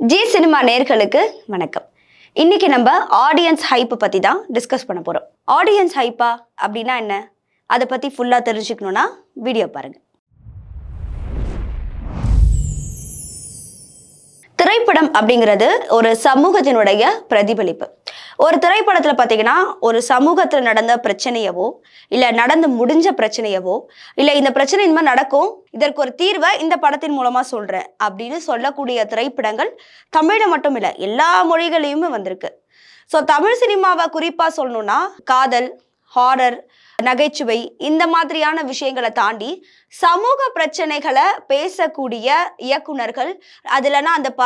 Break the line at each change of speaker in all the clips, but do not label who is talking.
G cinema நேர்களுக்கு வணக்கம். இன்னைக்கு நம்ம ஆடியன்ஸ் ஹைப்பு பற்றி தான் டிஸ்கஸ் பண்ண போகிறோம் ஆடியன்ஸ் ஹைப்பா அப்படின்னா என்ன? அதை பற்றி ஃபுல்லாக தெரிஞ்சுக்கணும்னா வீடியோ பாருங்கள் திரைப்படம் அப்படிங்கிறது ஒரு சமூகத்தினுடைய பிரதிபலிப்பு. ஒரு திரைப்படத்துல பார்த்தீங்கன்னா ஒரு சமூகத்துல நடந்த பிரச்சனையவோ இல்ல நடந்து முடிஞ்ச பிரச்சனையவோ இல்ல இந்த பிரச்சனை இந்த மாதிரி நடக்கும் இதற்கு ஒரு தீர்வை இந்த படத்தின் மூலமா சொல்றேன் அப்படின்னு சொல்லக்கூடிய திரைப்படங்கள் தமிழ்ல மட்டும் இல்ல எல்லா மொழிகளையுமே வந்திருக்கு. ஸோ தமிழ் சினிமாவை குறிப்பா சொல்லணும்னா காதல் ஹாரர் நகைச்சுவை இந்த மாதிரியான விஷயங்களை தாண்டி சமூக பிரச்சனைகளை பேசக்கூடிய இயக்குனர்கள் அதுலனா அந்த ப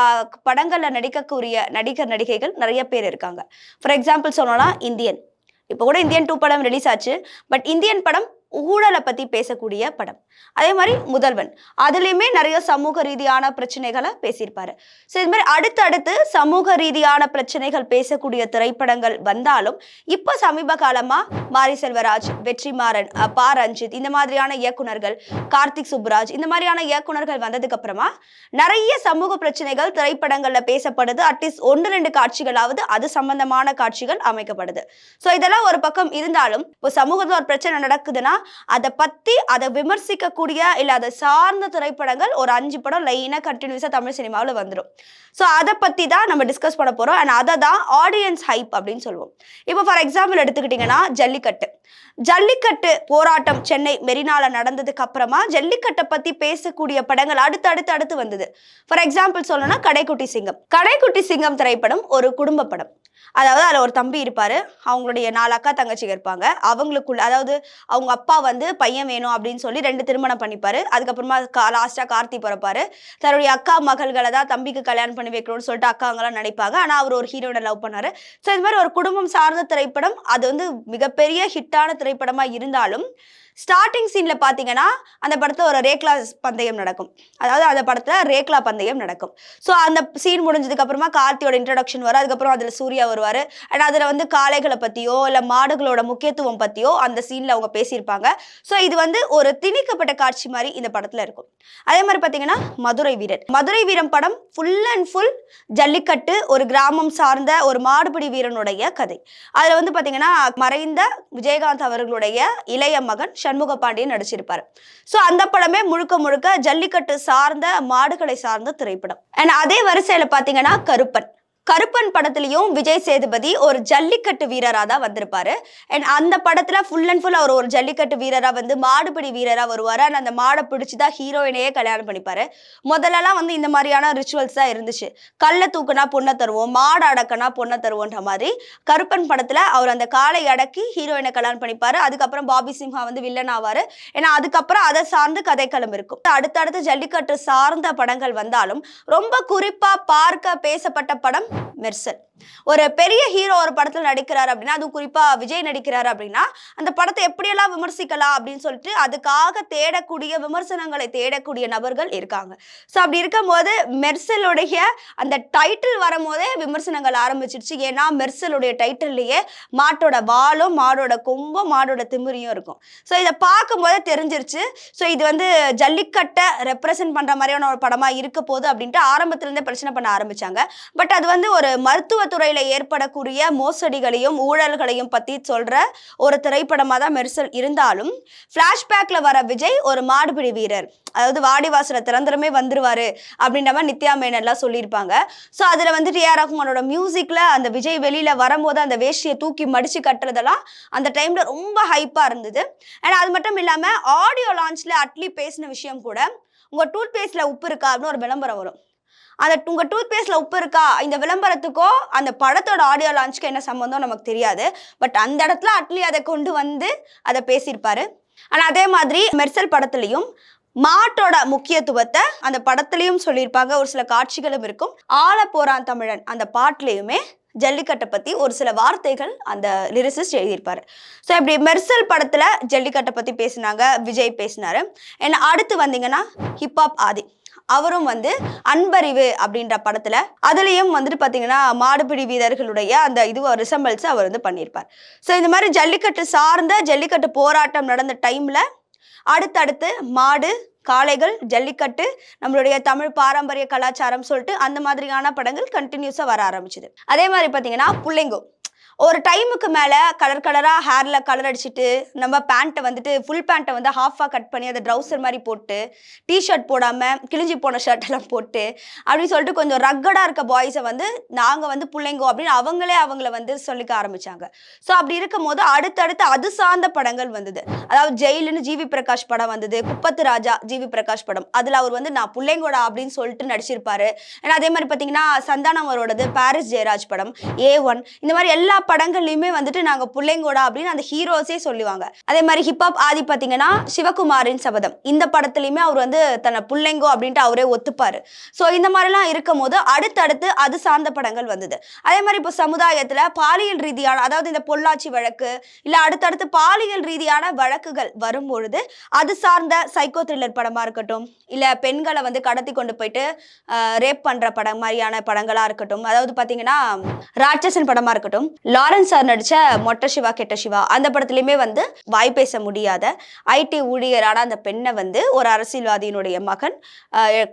படங்களில் நடிக்கக்கூடிய நடிகர் நடிகைகள் நிறைய பேர் இருக்காங்க. ஃபார் எக்ஸாம்பிள் சொல்லணும்னா இந்தியன் இப்போ கூட இந்தியன் டூ படம் ரிலீஸ் ஆச்சு. பட் இந்தியன் படம் ஊழலை பற்றி பேசக்கூடிய படம். அதே மாதிரி முதல்வன். அதுலேயுமே நிறைய சமூக ரீதியான பிரச்சனைகளை பேசியிருப்பார். ஸோ இது மாதிரி அடுத்தடுத்து சமூக ரீதியான பிரச்சனைகள் பேசக்கூடிய திரைப்படங்கள் வந்தாலும் இப்போ சமீப காலமாக மாரி செல்வராஜ் வெற்றிமாறன் பா. ரஞ்சித் இந்த மாதிரியான இயக்குனர்கள் கார்த்திக் சுப்ராஜ் இந்த மாதிரியான இயக்குனர்கள் வந்ததுக்கு அப்புறமா நிறைய சமூக பிரச்சனைகள் திரைப்படங்களில் பேசப்படுது. அட்லீஸ்ட் ஒன்று ரெண்டு காட்சிகளாவது அது சம்பந்தமான காட்சிகள் அமைக்கப்படுது. ஸோ இதெல்லாம் ஒரு பக்கம் இருந்தாலும் இப்போ சமூகத்தில் ஒரு பிரச்சனை நடக்குதுன்னா அதை பற்றி அதை விமர்சிக்கக்கூடிய இல்லை அதை சார்ந்த திரைப்படங்கள் ஒரு அஞ்சு படம் லைனாக கண்டினியூஸாக தமிழ் சினிமாவில் வந்துடும் ஸோ அதை பற்றி தான் நம்ம டிஸ்கஸ் பண்ண போகிறோம் அண்ட் அதை தான் ஆடியன்ஸ் ஹைப் அப்படின்னு சொல்லுவோம். இப்போ ஃபார் எக்ஸாம்பிள் எடுத்துக்கிட்டிங்கன்னா ஜல்லிக்கட்டு. ஜல்லிக்கட்டு போராட்டம் சென்னை மெரினால நடந்ததுக்கு அப்புறமா ஜல்லிக்கட்டை பத்தி பேசக்கூடிய படங்கள் அடுத்து அடுத்து அடுத்து வந்தது. ஃபார் எக்ஸாம்பிள் சொல்லணும்னா கடைக்குட்டி சிங்கம். கடைக்குட்டி சிங்கம் திரைப்படம் ஒரு குடும்ப படம். அதாவது அதில் ஒரு தம்பி இருப்பார். அவங்களுடைய நாலு அக்கா தங்கச்சிங்க இருப்பாங்க. அவங்களுக்குள்ள அதாவது அவங்க அப்பா வந்து பையன் வேணும் அப்படின்னு சொல்லி ரெண்டு திருமணம் பண்ணிப்பார். அதுக்கப்புறமா கா லாஸ்ட்டாக கார்த்தி பிறப்பாரு. தன்னுடைய அக்கா மகள்களை தான் தம்பிக்கு கல்யாணம் பண்ணி வைக்கணும்னு சொல்லிட்டு அக்காங்களாம் நினைப்பாங்க. ஆனால் அவர் ஒரு ஹீரோனை லவ் பண்ணார் ஸோ இது மாதிரி ஒரு குடும்பம் சார்ந்த திரைப்படம் அது வந்து மிகப்பெரிய ஹிட்டான திரைப்படமாக இருந்தாலும் ஸ்டார்டிங் சீனில் பார்த்தீங்கன்னா அந்த படத்தில் ஒரு ரேக்லா பந்தயம் நடக்கும். அதாவது அந்த படத்தில் ரேக்லா பந்தயம் நடக்கும். ஸோ அந்த சீன் முடிஞ்சதுக்கு அப்புறமா கார்த்தியோட இன்ட்ரடக்ஷன் வரும். அதுக்கப்புறம் அதில் சூர்யா வருவார். அண்ட் அதில் வந்து காளைகளை பற்றியோ இல்லை மாடுகளோட முக்கியத்துவம் பற்றியோ அந்த சீனில் அவங்க பேசியிருப்பாங்க. ஸோ இது வந்து ஒரு திணிக்கப்பட்ட காட்சி மாதிரி இந்த படத்தில் இருக்கும். அதே மாதிரி பார்த்தீங்கன்னா மதுரை வீரன். மதுரை வீரம் படம் ஃபுல் அண்ட் ஃபுல் ஜல்லிக்கட்டு ஒரு கிராமம் சார்ந்த ஒரு மாடுபிடி வீரனுடைய கதை. அதில் வந்து பார்த்தீங்கன்னா மறைந்த விஜயகாந்த் அவர்களுடைய இளைய மகன் சண்முக பாண்டியன் நடிச்சிருப்பாரு. ஸோ அந்த படமே முழுக்க முழுக்க ஜல்லிக்கட்டு சார்ந்த மாடுகளை சார்ந்த திரைப்படம். அண்ட் அதே வரிசையில பாத்தீங்கன்னா கருப்பன். கருப்பன் படத்துலையும் விஜய் சேதுபதி ஒரு ஜல்லிக்கட்டு வீரராக தான் வந்திருப்பாரு. அண்ட் அந்த படத்தில் ஃபுல் அண்ட் ஃபுல் அவர் ஒரு ஜல்லிக்கட்டு வீரராக வந்து மாடுபிடி வீரராக வருவார். அண்ட் அந்த மாடை பிடிச்சி தான் ஹீரோயினையே கல்யாணம் பண்ணிப்பார். முதல்லலாம் வந்து இந்த மாதிரியான ரிச்சுவல்ஸ் தான் இருந்துச்சு. கல்லை தூக்குனா பொண்ணை தருவோம் மாடு அடக்கனா பொண்ணை தருவோன்ற மாதிரி கருப்பன் படத்தில் அவர் அந்த காலை அடக்கி ஹீரோயினை கல்யாணம் பண்ணிப்பார். அதுக்கப்புறம் பாபி சிம்ஹா வந்து வில்லன் ஆவார். ஏன்னா அதுக்கப்புறம் அதை சார்ந்து கதைக்களம் இருக்கும். அடுத்தடுத்து ஜல்லிக்கட்டு சார்ந்த படங்கள் வந்தாலும் ரொம்ப குறிப்பாக பார்க்க பேசப்பட்ட படம் மெர்சல் ஒரு பெரிய ஹீரோ ஒரு படத்தில் நடிக்கிறார் அப்படின்னா அதுவும் குறிப்பாக விஜய் நடிக்கிறார் அப்படின்னா அந்த படத்தை எப்படியெல்லாம் விமர்சிக்கலாம் அப்படின்னு சொல்லிட்டு அதுக்காக தேடக்கூடிய விமர்சனங்களை தேடக்கூடிய நபர்கள் இருக்காங்க. ஸோ அப்படி இருக்கும்போது மெர்சலுடைய அந்த டைட்டில் வரும்போதே விமர்சனங்கள் ஆரம்பிச்சிருச்சு. ஏன்னா மெர்சலுடைய டைட்டில்லையே மாட்டோட வாலும் மாடோட கொம்பும் மாடோட திமிரியும் இருக்கும். ஸோ இதை பார்க்கும்போதே தெரிஞ்சிருச்சு. ஸோ இது வந்து ஜல்லிக்கட்டை ரெப்ரசன்ட் பண்ணுற மாதிரியான ஒரு படமாக இருக்க போகுது அப்படின்ட்டு ஆரம்பத்துலேருந்தே பிரச்சனை பண்ண ஆரம்பிச்சாங்க. பட் அது வந்து ஒரு மருத்துவத்துறையில ஏற்படக்கூடிய மோசடிகளையும் ஊழல்களையும் பத்தி சொல்ற ஒரு திரைப்படமா தான் மெர்சல் இருந்தாலும் பிளாஷ்பேக்ல வர விஜய் ஒரு மாடுபிடி வீரர். அதாவது வாடிவாசல திறந்தரமே வந்துருவாரு அப்படின்ற மாதிரி நித்யா மேனன்லாம் சொல்லியிருப்பாங்க. ஸோ அதுல வந்து டிஆர் ரஹ்மானோட மியூசிக்ல அந்த விஜய் வெளியில வரும்போது அந்த வேஷ்டியை தூக்கி மடிச்சு கட்டுறதெல்லாம் அந்த டைம்ல ரொம்ப ஹைப்பா இருந்தது. அண்ட் அது மட்டும் இல்லாம ஆடியோ லான்ச்ல அட்லி பேசின விஷயம் கூட உங்க டூத் பேஸ்ட்ல உப்பு இருக்கா அப்படின்னு ஒரு விளம்பரம் வரும். அந்த உங்கள் டூத் உப்பு இருக்கா? இந்த விளம்பரத்துக்கோ அந்த படத்தோட ஆடியோ லான்ச்சுக்கோ என்ன சம்மந்தம் நமக்கு தெரியாது. பட் அந்த இடத்துல அட்லி அதை கொண்டு வந்து அதை பேசியிருப்பார். ஆனால் அதே மாதிரி மெர்சல் படத்துலையும் மாட்டோட முக்கியத்துவத்தை அந்த படத்துலையும் சொல்லியிருப்பாங்க. ஒரு சில காட்சிகளும் இருக்கும். ஆள போறான் தமிழன் அந்த பாட்டிலையுமே ஜல்லிக்கட்டை பற்றி ஒரு சில வார்த்தைகள் அந்த லிரிசிஸ்ட் எழுதியிருப்பார். ஸோ இப்படி மெர்சல் படத்தில் ஜல்லிக்கட்டை பற்றி பேசினாங்க விஜய் பேசினாரு. ஏன்னா அடுத்து வந்தீங்கன்னா ஹிப்ஹாப் ஆதி. அவரும் வந்து அன்பறிவு அப்படின்ற படத்துல அதுலயும் வந்துட்டு பாத்தீங்கன்னா மாடுபிடி வீரர்களுடைய அந்த இது ரிசம்பல்ஸ் அவர் வந்து பண்ணியிருப்பார். ஸோ இந்த மாதிரி ஜல்லிக்கட்டு சார்ந்த ஜல்லிக்கட்டு போராட்டம் நடந்த டைம்ல அடுத்தடுத்து மாடு காளைகள் ஜல்லிக்கட்டு நம்மளுடைய தமிழ் பாரம்பரிய கலாச்சாரம் சொல்லிட்டு அந்த மாதிரியான படங்கள் கண்டினியூஸாக வர ஆரம்பிச்சுது. அதே மாதிரி பார்த்தீங்கன்னா புள்ளைங்கோ ஒரு டைமுக்கு மேலே கலர் கலராக ஹேரில் கலர் அடிச்சுட்டு நம்ம பேண்ட்டை வந்துட்டு ஃபுல் பேண்ட்டை வந்து ஹாஃபாக கட் பண்ணி அதை ட்ரௌசர் மாதிரி போட்டு டிஷர்ட் போடாமல் கிழிஞ்சி போன ஷர்ட் எல்லாம் போட்டு அப்படின்னு சொல்லிட்டு கொஞ்சம் ரக்கடாக இருக்க பாய்ஸை வந்து நாங்கள் வந்து பிள்ளைங்கோ அப்படின்னு அவங்களே அவங்கள வந்து சொல்லிக்க ஆரம்பித்தாங்க ஸோ அப்படி இருக்கும் போது அடுத்தடுத்து அது சார்ந்த படங்கள் வந்தது. அதாவது ஜெயிலுன்னு ஜிவி பிரகாஷ் படம் வந்தது குப்பத்து ராஜா ஜிவி பிரகாஷ் படம். அதில் அவர் வந்து நான் பிள்ளைங்கோடா அப்படின்னு சொல்லிட்டு நடிச்சிருப்பாரு. ஏன்னா அதே மாதிரி பார்த்தீங்கன்னா சந்தானம் அவரோடது பாரிஸ் ஜெயராஜ் படம் ஏ ஒன் இந்த மாதிரி எல்லா படங்கள்லையுமே வந்துட்டு நாங்கள் பிள்ளைங்கோடா அப்படின்னு அந்த ஹீரோஸே சொல்லுவாங்க. அதே மாதிரி ஹிப்ஹாப் ஆதி பார்த்தீங்கன்னா சிவகுமாரின் சபதம். இந்த படத்துலையுமே அவர் வந்து தன்னை பிள்ளைங்கோ அப்படின்ட்டு அவரே ஒத்துப்பாரு. ஸோ இந்த மாதிரிலாம் இருக்கும் போது அடுத்தடுத்து அது சார்ந்த படங்கள் வந்தது. அதே மாதிரி இப்போ சமுதாயத்தில் பாலியல் ரீதியான அதாவது இந்த பொள்ளாச்சி வழக்கு இல்லை அடுத்தடுத்து பாலியல் ரீதியான வழக்குகள் வரும்பொழுது அது சார்ந்த சைக்கோ த்ரில்லர் படமாக இருக்கட்டும் இல்லை பெண்களை வந்து கடத்தி கொண்டு போயிட்டு ரேப் பண்ணுற படம் மாதிரியான படங்களாக இருக்கட்டும் அதாவது பார்த்தீங்கன்னா ராட்சசன் படமாக இருக்கட்டும் லாரன்ஸ் சார் நடித்த மொட்டை சிவா கெட்ட சிவா அந்த படத்துலையுமே வந்து வாய் பேச முடியாத ஐடி ஊழியரான அந்த பெண்ணை வந்து ஒரு அரசியல்வாதியினுடைய மகன்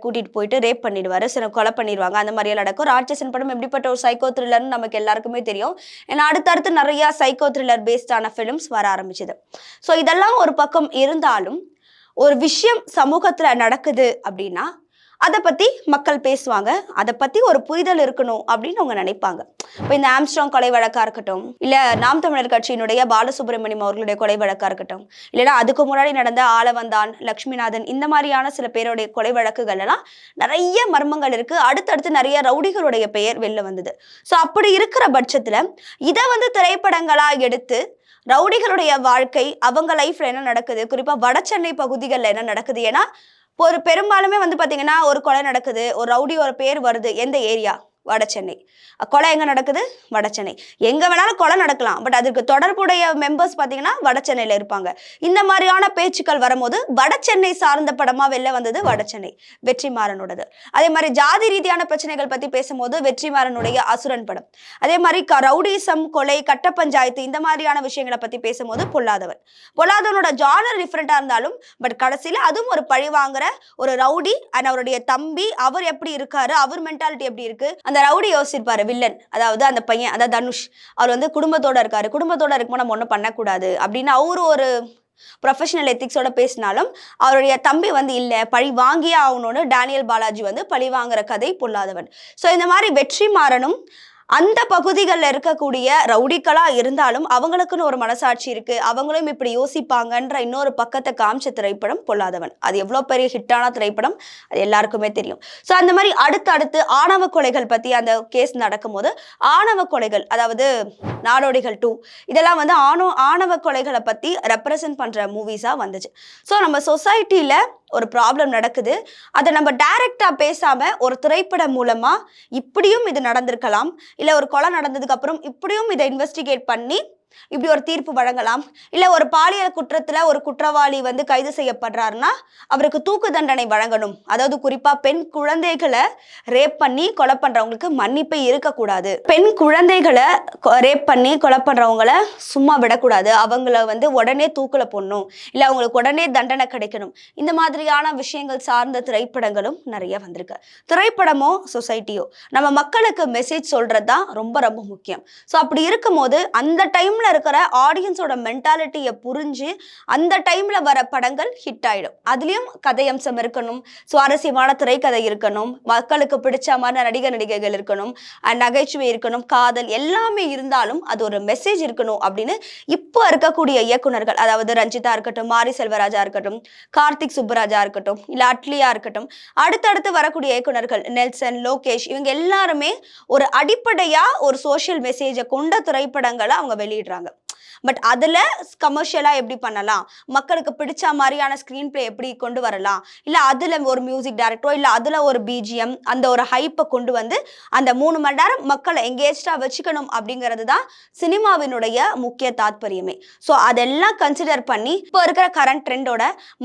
கூட்டிகிட்டு போயிட்டு ரேப் பண்ணிடுவாரு சில கொலை பண்ணிடுவாங்க. அந்த மாதிரியெல்லாம் நடக்கும். ராட்சசன் படம் எப்படிப்பட்ட ஒரு சைக்கோ த்ரில்லர்னு நமக்கு எல்லாருக்குமே தெரியும். ஏன்னா அடுத்தடுத்து நிறைய சைக்கோ த்ரில்லர் பேஸ்டான ஃபிலிம்ஸ் வர ஆரம்பிச்சது. ஸோ இதெல்லாம் ஒரு பக்கம் இருந்தாலும் ஒரு விஷயம் சமூகத்தில் நடக்குது அப்படின்னா அதை பற்றி மக்கள் பேசுவாங்க. அதை பற்றி ஒரு புரிதல் இருக்கணும் அப்படின்னு அவங்க நினைப்பாங்க. இப்போ இந்த ஆம்ஸ்ட்ராங் கொலை வழக்காக இருக்கட்டும் இல்லை நாம் தமிழர் கட்சியினுடைய பாலசுப்ரமணியம் அவர்களுடைய கொலை வழக்காக இருக்கட்டும் இல்லைன்னா அதுக்கு முன்னாடி நடந்த ஆலவந்தான் லக்ஷ்மிநாதன் இந்த மாதிரியான சில பேருடைய கொலை வழக்குகள் எல்லாம் நிறைய மர்மங்கள் இருக்குது அடுத்தடுத்து நிறைய ரவுடிகளுடைய பெயர் வெளில வந்தது. ஸோ அப்படி இருக்கிற பட்சத்தில் இதை வந்து திரைப்படங்களாக எடுத்து ரவுடிகளுடைய வாழ்க்கை அவங்க லைஃப்ல என்ன நடக்குது? குறிப்பாக வட சென்னை பகுதிகளில் என்ன நடக்குது? ஏன்னா ஒரு பெரும்பாலுமே வந்து பார்த்தீங்கன்னா ஒரு கொலை நடக்குது ஒரு ரவுடி ஒரு பேர் வருது எந்த ஏரியா? வட சென்னை. கொலை எங்க நடக்குது? வட சென்னை. எங்க வேணாலும் கொலை நடக்கலாம். பட் அதுக்கு தொடர்புடைய மெம்பர்ஸ் பாத்தீங்கன்னா வடசென்னையில இருப்பாங்க. இந்த மாதிரியான பேச்சுக்கள் வரும்போது வட சென்னை சார்ந்த படமா வெளில வந்தது வட சென்னை. வெற்றிமாறனோடது அதே மாதிரி ஜாதி ரீதியான பிரச்சனைகள் பத்தி பேசும்போது வெற்றிமாறனுடைய அசுரன் படம். அதே மாதிரி க- ரவுடிசம் கொலை கட்ட பஞ்சாயத்து இந்த மாதிரியான விஷயங்களை பத்தி பேசும்போது பொல்லாதவன். பொல்லாதவனோட ஜானர் டிஃப்ரெண்ட்டாக இருந்தாலும் பட் கடைசியில அதுவும் ஒரு பழி வாங்குற ஒரு ரவுடி அண்ட் அவருடைய தம்பி அவர் எப்படி இருக்காரு அவர் மென்டாலிட்டி எப்படி இருக்கு அந்த ரவுடி யோசிச்சிருப்பாரு வில்லன் அதாவது அந்த பையன் அதாவது தனுஷ். அவர் வந்து குடும்பத்தோட இருக்காரு. குடும்பத்தோட இருக்கும்போது நம்ம ஒன்றும் பண்ணக்கூடாது அப்படின்னு அவரு ஒரு ப்ரொஃபஷனல் எத்திக்ஸோட பேசினாலும் அவருடைய தம்பி வந்து இல்லை பழி வாங்கியே ஆகணும்னு டேனியல் பாலாஜி வந்து பழி வாங்குற கதை பொல்லாதவன். ஸோ இந்த மாதிரி வெற்றி மாறனும் அந்த பகுதிகளில் இருக்கக்கூடிய ரவுடிகளா இருந்தாலும் அவங்களுக்குன்னு ஒரு மனசாட்சி இருக்கு. அவங்களும் இப்படி யோசிப்பாங்கன்ற இன்னொரு பக்கத்தை காமிச்ச திரைப்படம் பொல்லாதவன். அது எவ்வளோ பெரிய ஹிட்டான திரைப்படம்? அது எல்லாருக்குமே தெரியும். ஸோ அந்த மாதிரி அடுத்தடுத்து ஆணவ கொலைகள் பற்றி அந்த கேஸ் நடக்கும்போது ஆணவ கொலைகள் அதாவது நாடோடிகள் டூ இதெல்லாம் வந்து ஆணோ ஆணவ கொலைகளை பற்றி ரெப்ரசன்ட் பண்ணுற மூவிஸாக வந்துச்சு. ஸோ நம்ம சொசைட்டியில் ஒரு ப்ராப்ளம் நடக்குது. அதை நம்ம டைரக்டாக பேசாமல் ஒரு திரைப்படம் மூலமாக இப்படியும் இது நடந்திருக்கலாம். இல்லை ஒரு கொலை நடந்ததுக்கு அப்புறம் இப்படியும் இதை இன்வெஸ்டிகேட் பண்ணி இப்படி ஒரு தீர்ப்பு வழங்கலாம். இல்லை ஒரு பாலியல் குற்றத்தில் ஒரு குற்றவாளி வந்து கைது செய்யப்படுறாருன்னா அவருக்கு தூக்கு தண்டனை வழங்கணும். அதாவது குறிப்பாக பெண் குழந்தைகளை ரேப் பண்ணி கொலை பண்ணுறவங்களுக்கு மன்னிப்பே இருக்கக்கூடாது. பெண் குழந்தைகளை ரேப் பண்ணி கொலை பண்ணுறவங்கள சும்மா விடக்கூடாது. அவங்கள வந்து உடனே தூக்கில் போடணும். இல்லை அவங்களுக்கு உடனே தண்டனை கிடைக்கணும். இந்த மாதிரியான விஷயங்கள் சார்ந்த திரைப்படங்களும் நிறைய வந்திருக்கு. திரைப்படமோ சொசைட்டியோ. நம்ம மக்களுக்கு மெசேஜ் சொல்கிறது தான் ரொம்ப ரொம்ப முக்கியம். ஸோ அப்படி இருக்கும்போது அந்த டைம் டைமில் இருக்கிற ஆடியன்ஸோட மென்டாலிட்டியை புரிஞ்சு அந்த டைமில் வர படங்கள் ஹிட் ஆகிடும் அதுலேயும் கதையம்சம் இருக்கணும் சுவாரஸ்யமான திரைக்கதை இருக்கணும் மக்களுக்கு பிடிச்ச நடிகர் நடிகைகள் இருக்கணும் நகைச்சுவை இருக்கணும் காதல் எல்லாமே இருந்தாலும் அது ஒரு மெசேஜ் இருக்கணும் அப்படின்னு இப்போ இருக்கக்கூடிய இயக்குனர்கள் அதாவது ரஞ்சிதா இருக்கட்டும் மாரி செல்வராஜா இருக்கட்டும் கார்த்திக் சுப்புராஜா இருக்கட்டும் இல்லை அட்லியா இருக்கட்டும் அடுத்தடுத்து வரக்கூடிய இயக்குனர்கள் நெல்சன் லோகேஷ் இவங்க எல்லாருமே ஒரு அடிப்படையா ஒரு சோஷியல் மெசேஜை கொண்ட திரைப்படங்களை அவங்க வெளியிடுறாங்க. போயிடுறாங்க பட் அதில் கமர்ஷியலாக எப்படி பண்ணலாம்? மக்களுக்கு பிடிச்ச மாதிரியான ஸ்க்ரீன் பிளே எப்படி கொண்டு வரலாம்? இல்லை அதில் ஒரு மியூசிக் டைரக்டரோ இல்லை அதில் ஒரு பிஜிஎம் அந்த ஒரு ஹைப்பை கொண்டு வந்து அந்த மூணு மணி நேரம் மக்களை எங்கேஜ்டாக வச்சுக்கணும் அப்படிங்கிறது தான் சினிமாவினுடைய முக்கிய தாத்பரியமே. ஸோ அதெல்லாம் கன்சிடர் பண்ணி இப்போ இருக்கிற கரண்ட் ட்ரெண்டோட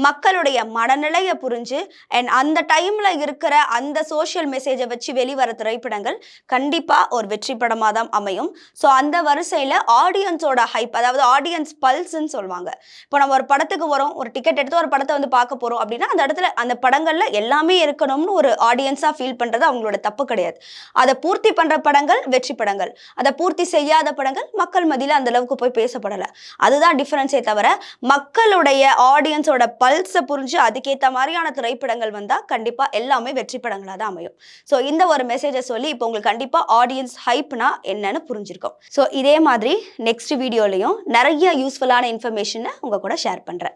மக்களுடைய மனநிலையை புரிஞ்சு அண்ட் அந்த டைமில் இருக்கிற அந்த சோஷியல் மெசேஜை வச்சு வெளிவர திரைப்படங்கள் கண்டிப்பாக ஒரு வெற்றி படமாக தான் அமையும். ஸோ அந்த வரிசையில் ஆடியன்ஸோட ஹைப் அதாவது ஆடியன்ஸ் பல்ஸ்ன்னு சொல்லுவாங்க. இப்போ நம்ம ஒரு படத்துக்கு வரோம் ஒரு டிக்கெட் எடுத்து ஒரு படத்தை வந்து பார்க்க போகிறோம் அப்படின்னா அந்த இடத்துல அந்த படங்களில் எல்லாமே இருக்கணும்னு ஒரு ஆடியன்ஸாக ஃபீல் பண்ணுறது அவங்களோட தப்பு கிடையாது. அதை பூர்த்தி பண்ணுற படங்கள் வெற்றி படங்கள். அதை பூர்த்தி செய்யாத படங்கள் மக்கள் மதியில் அந்த அளவுக்கு போய் பேசப்படலை. அதுதான் டிஃப்ரென்ஸே தவிர மக்களுடைய ஆடியன்ஸோட பல்ஸை புரிஞ்சு அதுக்கேற்ற மாதிரியான திரைப்படங்கள் வந்தால் கண்டிப்பாக எல்லாமே வெற்றி படங்களாக தான் அமையும். ஸோ இந்த ஒரு மெசேஜை சொல்லி இப்போ உங்களுக்கு கண்டிப்பாக ஆடியன்ஸ் ஹைப்னா என்னன்னு புரிஞ்சிருக்கும். ஸோ இதே மாதிரி நெக்ஸ்ட் வீடியோலையும் நிறைய யூஸ்ஃபுல்லான இன்ஃபர்மேஷனை உங்க கூட ஷேர் பண்ணுறேன்